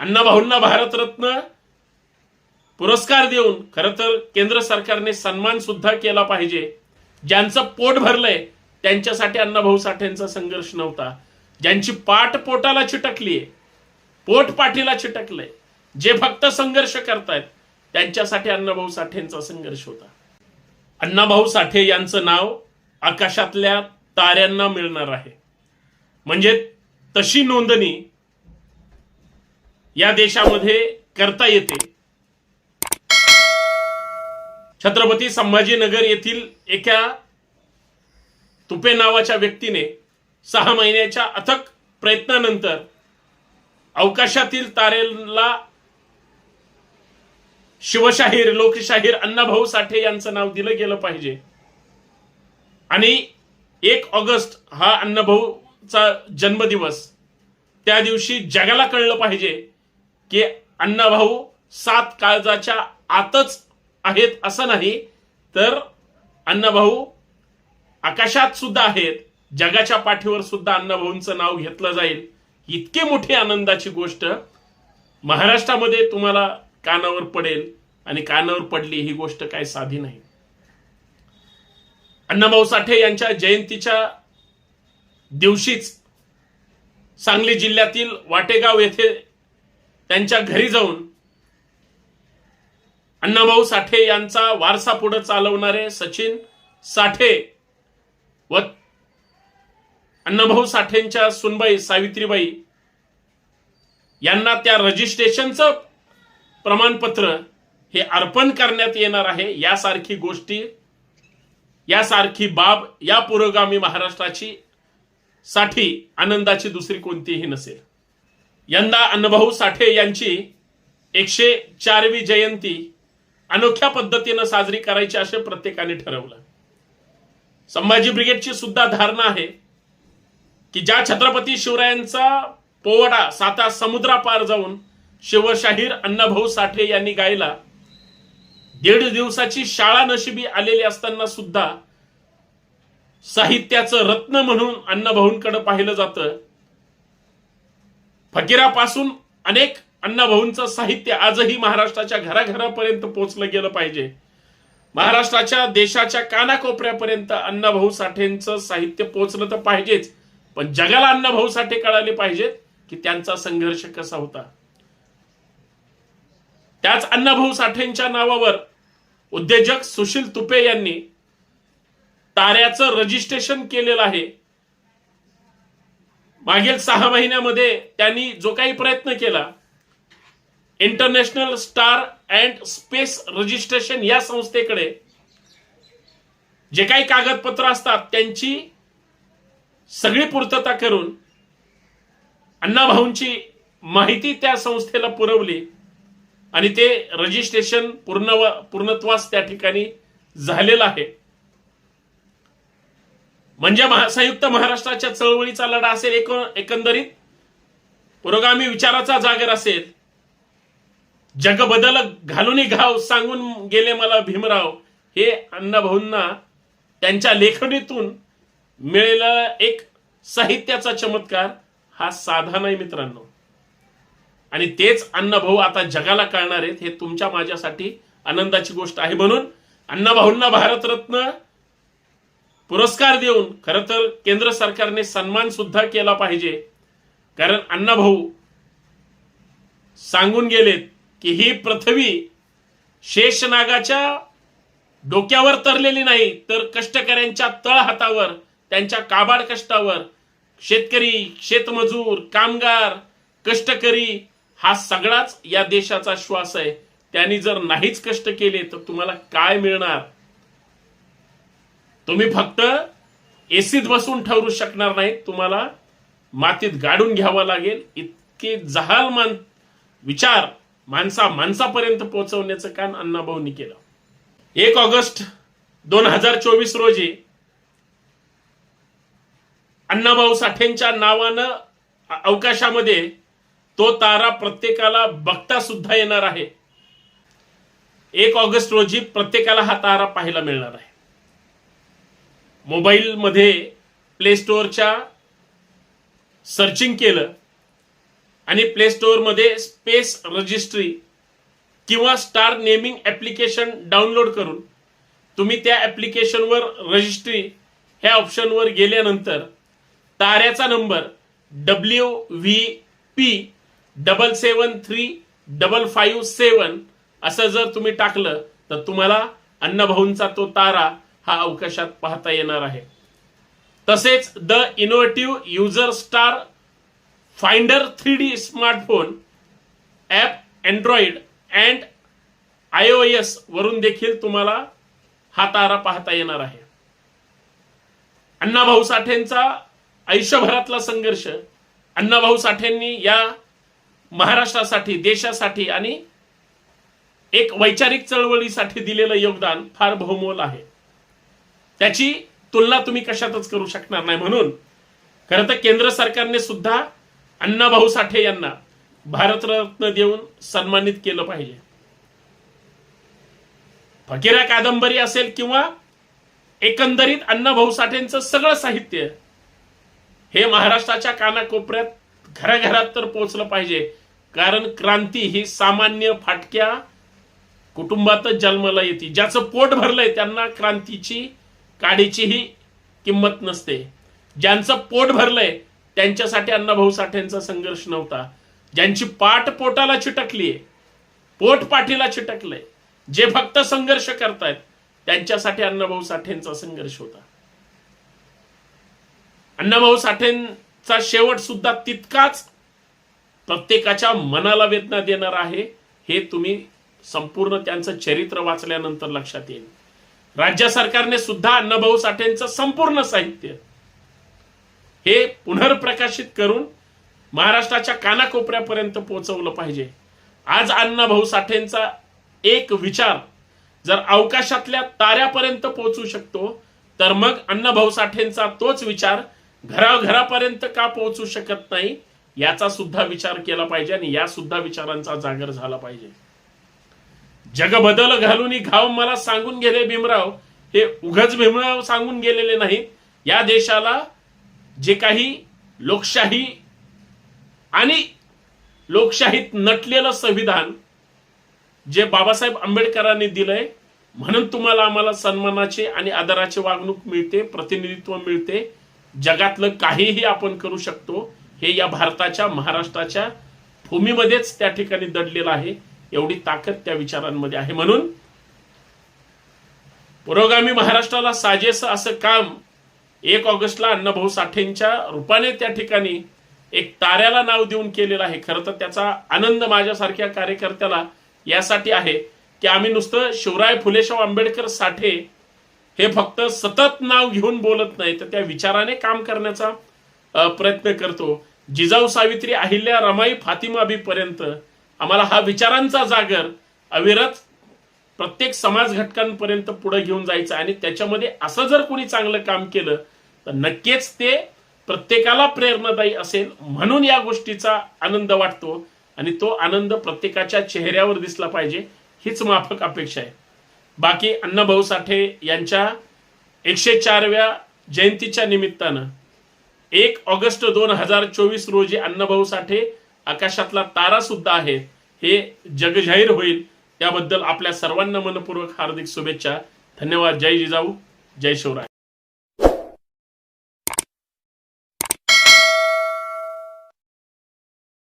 अण्णाभाऊंना भारतरत्न पुरस्कार देऊन खरं तर केंद्र सरकारने सन्मान सुद्धा केला पाहिजे. ज्यांचं पोट भरलंय त्यांच्यासाठी अण्णाभाऊ साठेंचा संघर्ष नव्हता. ज्यांची पाठ पोटाला चिटकलीये पोट पाठीला चिटकलंय जे फक्त संघर्ष करतायत त्यांच्यासाठी अण्णाभाऊ साठेंचा संघर्ष होता. अण्णाभाऊ साठे यांचं नाव आकाशातल्या ताऱ्यांना मिळणार आहे. म्हणजे तशी नोंदणी या देशामध्ये करता येते. छत्रपती संभाजीनगर येथील एका तुपे नावाच्या व्यक्तीने सहा महिन्याच्या अथक प्रयत्नानंतर अवकाशातील तारेला शिवशाहीर लोकशाहीर अण्णाभाऊ साठे यांचं नाव दिलं गेलं पाहिजे. आणि एक ऑगस्ट हा अण्णाभाऊचा जन्मदिवस. त्या दिवशी जगाला कळलं पाहिजे की अण्णाभाऊ सात काळजाच्या आतच आहेत असं नाही तर अण्णाभाऊ आकाशात सुद्धा आहेत जगाच्या पाठीवर सुद्धा अण्णाभाऊंचं नाव घेतलं जाईल. इतकी मोठी आनंदाची गोष्ट महाराष्ट्रामध्ये तुम्हाला कानावर पडेल आणि कानावर पडली ही गोष्ट काय साधी नाही. अण्णाभाऊ साठे यांच्या जयंतीच्या दिवशीच सांगली जिल्ह्यातील वाटेगाव येथे त्यांच्या घरी जाऊन अण्णाभाऊ साठे यांचा वारसा पुढे चालवणारे सचिन साठे व अण्णाभाऊ साठेंच्या सुनबाई सावित्रीबाई यांना त्या रजिस्ट्रेशनचं प्रमाणपत्र हे अर्पण करण्यात येणार आहे. यासारखी गोष्टी यासारखी बाब या पुरोगामी महाराष्ट्राची साठी आनंदाची दुसरी कोणतीही नसेल. यंदा अण्णाभाऊ साठे यांची एकशे चारवी जयंती अनोख्या पद्धतीनं साजरी करायची असे प्रत्येकाने ठरवलं. संभाजी ब्रिगेडची सुद्धा धारणा आहे की ज्या छत्रपती शिवरायांचा पोवडा साता समुद्रापार जाऊन शिवशाहीर अण्णाभाऊ साठे यांनी गायला दीड दिवसाची शाळा नशिबी आलेली असताना सुद्धा साहित्याचं रत्न म्हणून अण्णाभाऊंकडे पाहिलं जातं. फकीरापासून अनेक अण्णाभाऊंचं साहित्य आजही महाराष्ट्राच्या घराघरापर्यंत पोहोचलं गेलं पाहिजे. महाराष्ट्राच्या देशाच्या कानाकोपऱ्यापर्यंत अण्णाभाऊ साठेंचं साहित्य पोहोचलं तर पाहिजेच. पण जगाला अण्णाभाऊ साठे कळाले पाहिजेत की त्यांचा संघर्ष कसा होता. त्याच अण्णाभाऊ साठेंच्या नावावर उद्योजक सुशील तुपे यांनी ताऱ्याचं रजिस्ट्रेशन केलेलं आहे. मागील सहा महिन्यामध्ये त्यांनी जो काही प्रयत्न केला international star and space registration या संस्थेकडे जे काही कागदपत्र असतात त्यांची सगळी पूर्तता करून अण्णाभाऊंची माहिती त्या संस्थेला पुरवली आणि ते रजिस्ट्रेशन पूर्ण पूर्णत्वास त्या ठिकाणी झालेलं आहे. म्हणजे महा- संयुक्त महाराष्ट्राच्या चळवळीचा लढा असेल एक- एकंदरीत? पुरोगामी विचाराचा जागर असेल. जग बदल घालून घाव सांगून गेले मला भीमराव. हे अण्णाभाऊंना त्यांच्या लेखणीतून मिळेला एक साहित्याचा चमत्कार हा साधा नाही मित्रांनो. आणि तेच अण्णाभाऊ आता जगाला कळणार आहेत हे तुमच्या माझ्यासाठी आनंदाची गोष्ट आहे म्हणून अण्णाभाऊंना भारतरत्न पुरस्कार देऊन खरं तर केंद्र सरकारने सन्मान सुद्धा केला पाहिजे. कारण अण्णाभाऊ सांगून गेलेत की ही पृथ्वी शेषनागाच्या डोक्यावर तरलेली नाही तर कष्टकऱ्यांच्या तळहातावर त्यांच्या काबाड कष्टावर शेतकरी शेतमजूर कामगार कष्टकरी हा सगळाच या देशाचा श्वास आहे. त्यांनी जर नाहीच कष्ट केले तर तुम्हाला काय मिळणार? तुम्ही फक्त एसीत बसून ठरू शकणार नाही तुम्हाला मातीत गाडून घ्यावा लागेल. इतके जहाल मान विचार माणसा माणसापर्यंत पोहोचवण्याचं काम अण्णाभाऊंनी केलं. एक ऑगस्ट दोन हजार चोवीस रोजी अण्णाभाऊ साठेंच्या नावानं अवकाशामध्ये तो तारा प्रत्येकाला बघता सुद्धा येणार आहे. एक ऑगस्ट रोजी प्रत्येकाला हा तारा पाहायला मिळणार आहे. मोबाईलमध्ये प्ले स्टोअरच्या सर्चिंग केलं आणि प्ले स्टोअरमध्ये स्पेस रजिस्ट्री किंवा स्टार नेमिंग ॲप्लिकेशन डाउनलोड करून तुम्ही त्या ॲप्लिकेशनवर रजिस्ट्री ह्या ऑप्शनवर गेल्यानंतर ताऱ्याचा number W V P double seven three double five seven असं जर तुम्ही टाकलं तर तुम्हाला अण्णाभाऊंचा तो तारा हा अवकाशात पाहता येणार आहे. तसेच the innovative user star finder three D smartphone app Android and I O S वरून देखील तुम्हाला हा तारा पाहता येणार आहे. अण्णाभाऊ साठेंचा आयुष्यभरातला संघर्ष अण्णाभाऊ साठेंनी या महाराष्ट्रासाठी देशासाठी आणि एक वैचारिक चळवळीसाठी दिलेलं योगदान फार बहुमोल आहे. त्याची तुलना तुम्ही कशातच करू शकणार नाही म्हणून. खरं तर केंद्र सरकारने सुद्धा अण्णाभाऊ साठे यांना भारतरत्न देऊन सन्मानित केलं पाहिजे. फकीरा कादंबरी असेल किंवा एकंदरीत अण्णाभाऊ साठेंचं सगळं साहित्य हे महाराष्ट्राच्या कानाकोपऱ्यात घराघरात तर पोहोचलं पाहिजे. कारण क्रांती ही सामान्य फाटक्या कुटुंबातच जन्माला येते. ज्याचं पोट भरलंय त्यांना क्रांतीची काडीचीही किंमत नसते. ज्यांचं पोट भरलंय त्यांच्यासाठी अण्णाभाऊ साठेंचा संघर्ष नव्हता. ज्यांची पाठ पोटाला चिटकलीये पोट पाठीला चिटकलंय जे फक्त संघर्ष करतायत त्यांच्यासाठी अण्णाभाऊ साठेंचा संघर्ष होता. अण्णाभाऊ साठेंचा शेवट सुद्धा तितकाच प्रत्येकाच्या मनाला वेदना देणार आहे हे तुम्ही संपूर्ण त्यांचं चरित्र वाचल्यानंतर लक्षात येईल. राज्य सरकारने सुद्धा अण्णाभाऊ साठेंचं संपूर्ण साहित्य हे पुनर्प्रकाशित करून महाराष्ट्राच्या कानाकोपऱ्यापर्यंत पोहोचवलं पाहिजे. आज अण्णाभाऊ साठेंचा एक विचार जर अवकाशातल्या ताऱ्यापर्यंत पोहोचू शकतो तर मग अण्णाभाऊ साठेंचा तोच विचार घराघरापर्यंत का पोहोचू शकत नाही याचा सुद्धा विचार केला पाहिजे आणि या सुद्धा विचारांचा जागर झाला पाहिजे. जग बदल घालून घाव मला सांगून गेले भीमराव. हे उघच भीमराव सांगून गेलेले नाहीत या देशाला जे काही लोकशाही आणि लोकशाहीत नटलेलं संविधान जे बाबासाहेब आंबेडकरांनी दिलंय म्हणून तुम्हाला आम्हाला सन्मानाची आणि आदराची वागणूक मिळते प्रतिनिधित्व मिळते. जगातलं काहीही आपण करू शकतो. हे या भारताच्या महाराष्ट्राच्या भूमीमध्येच त्या ठिकाणी दडलेलं आहे. एवढी ताकद त्या विचारांमध्ये आहे. म्हणून पुरोगामी महाराष्ट्राला साजेस असं काम एक ऑगस्टला अण्णाभाऊ साठेंच्या रूपाने त्या ठिकाणी एक ताऱ्याला नाव देऊन केलेलं आहे. खरं तर त्याचा आनंद माझ्यासारख्या कार्यकर्त्याला यासाठी आहे की आम्ही नुसतं शिवराय फुलेशाव आंबेडकर साठे हे फक्त सतत नाव घेऊन बोलत नाही तर त्या विचाराने काम करण्याचा प्रयत्न करतो. जिजाऊ सावित्री अहिल्या रमाई फातिमाबीपर्यंत आम्हाला हा विचारांचा जागर अविरत प्रत्येक समाज घटकांपर्यंत पुढे घेऊन जायचं आणि त्याच्यामध्ये असं जर कोणी चांगलं काम केलं तर नक्कीच ते प्रत्येकाला प्रेरणादायी असेल म्हणून या गोष्टीचा आनंद वाटतो. आणि तो आनंद प्रत्येकाच्या चेहऱ्यावर दिसला पाहिजे हीच माफक अपेक्षा आहे. बाकी अण्णाभाऊ साठे यांच्या एकशे चारव्या जयंतीच्या निमित्तानं एक ऑगस्ट दोन हजार चोवीस रोजी अण्णाभाऊ साठे आकाशातला तारा सुद्धा आहे हे जगजाहीर होईल. याबद्दल आपल्या सर्वांना मनपूर्वक हार्दिक शुभेच्छा. धन्यवाद. जय जिजाऊ. जय शिवराय.